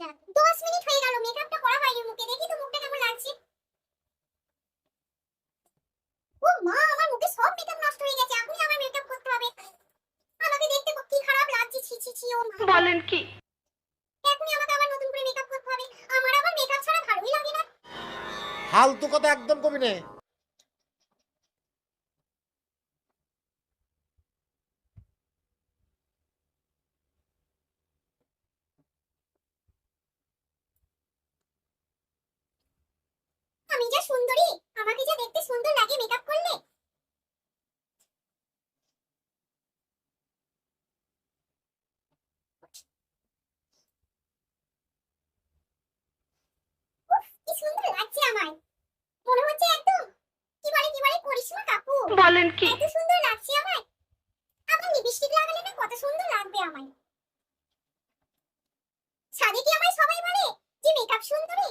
যাক দশ মিনিট হয়ে গেল মেকআপটা করা হয়নি মুখে। দেখি তো মুখটা কেমন লাগছে। ও মা আমার মুখে সব মেকআপ নষ্ট হয়ে গেছে। এখনই আমার মেকআপ করতে হবে। আমাকে দেখতে কি খারাপ লাগছে ছি ছি ছি ও মা। বলেন কি? এখনই আমাকে আবার নতুন করে মেকআপ করতে হবে। আমার আবার মেকআপ ছাড়া ভালোই লাগে না। ফালতু কথা একদম কবি নে আমি যা সুন্দরী। আমাকে যা দেখতে সুন্দর লাগে মেকআপ করলে। কি সুন্দর লাগছে আমায়। মনে হচ্ছে একদম কি বলে কি বলে করিশ্মা কাপুর। বলেন কি এত সুন্দর লাগছে আমায় আবার লিপস্টিক লাগালে না কত সুন্দর লাগবে আমায় সাদে কি আমায় সবাই বলে যে মেকআপ সুন্দরী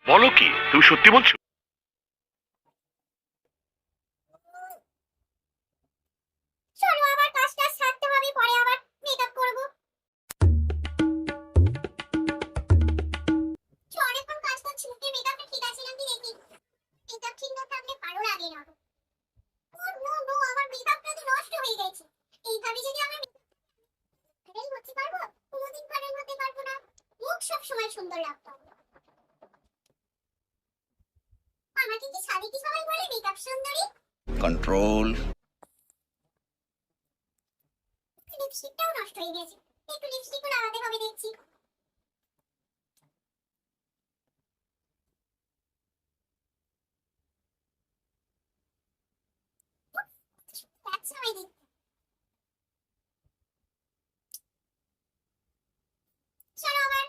হতে পারব না। মুখ সব সময় সুন্দর লাগতো। আমাকে কি সাদে কি সবাই বলে মেকআপ সুন্দরী। কন্ট্রোল লিপস্টিকটাও নষ্ট হয়ে গেছে। একটু লিপস্টিকও লাগাতে হবে দেখছি। লাগছে আমায় দেখতে। চলো আবার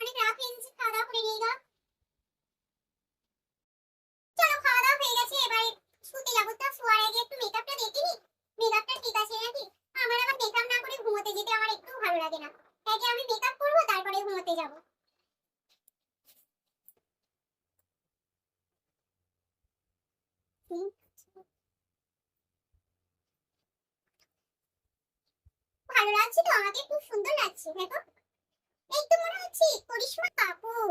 অনেক রাত হয়ে গেছে খাওয়া দাওয়া করে নিয়ে গা চলো খাওয়া দাওয়া হয়ে গেছে এবার শুতে যাব তো শোয়ার আগে একটু মেকআপটা দেখে নি মেকআপটা ঠিক আছে নাকি আমার আবার মেকআপ না করে ঘুমোতে যেতে আমার একটু ভালো তাই আমি মেকআপ করব তারপরে ঘুমোতে যাব। ভালো লাগছে তো? আমাকে খুব সুন্দর লাগছে, দেখো। এই তো মনে হচ্ছে, করিশ্মা কাপুর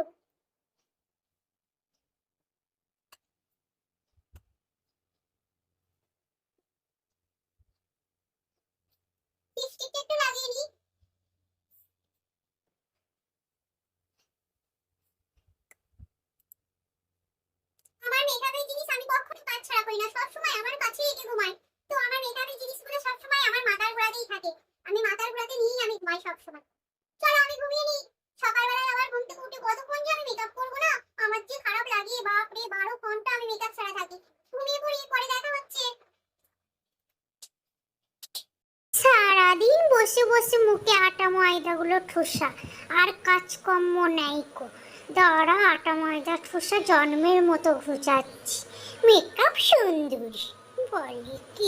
লিপস্টিকটা একটু লাগিয়ে নিই আমার মেকআপের জিনিস আমি কখনো কাজ ছাড়া করি না। সবসময় আমার কাছে রেখে ঘুমাই তো আমার মেকআপের জিনিসগুলো সবসময় আমার মাথার গোড়াতেই থাকে। আমি মাথার গোড়াতে নিয়েই আমি ঘুমাই সবসময়। চলো, আমি ঘুমিয়ে নিই। সকালবেলায় আবার ঘুম থেকে উঠে কতক্ষণ যে আমি মেকআপ করব না? আমার যে খারাপ লাগে বাপ রে বারো ঘণ্টা আমি মেকআপ ছাড়া থাকি। ঘুমিয়ে পড়ি, পরে দেখা হচ্ছে। সারাদিন বসে বসে মুখে আটা ময়দাগুলো ঠোসা আর কাজকর্ম নেই কো দাঁড়া, আটা ময়দা ঠোসা জন্মের মতো ঘুচাচ্ছি। মেকআপ সুন্দর। বলে কি?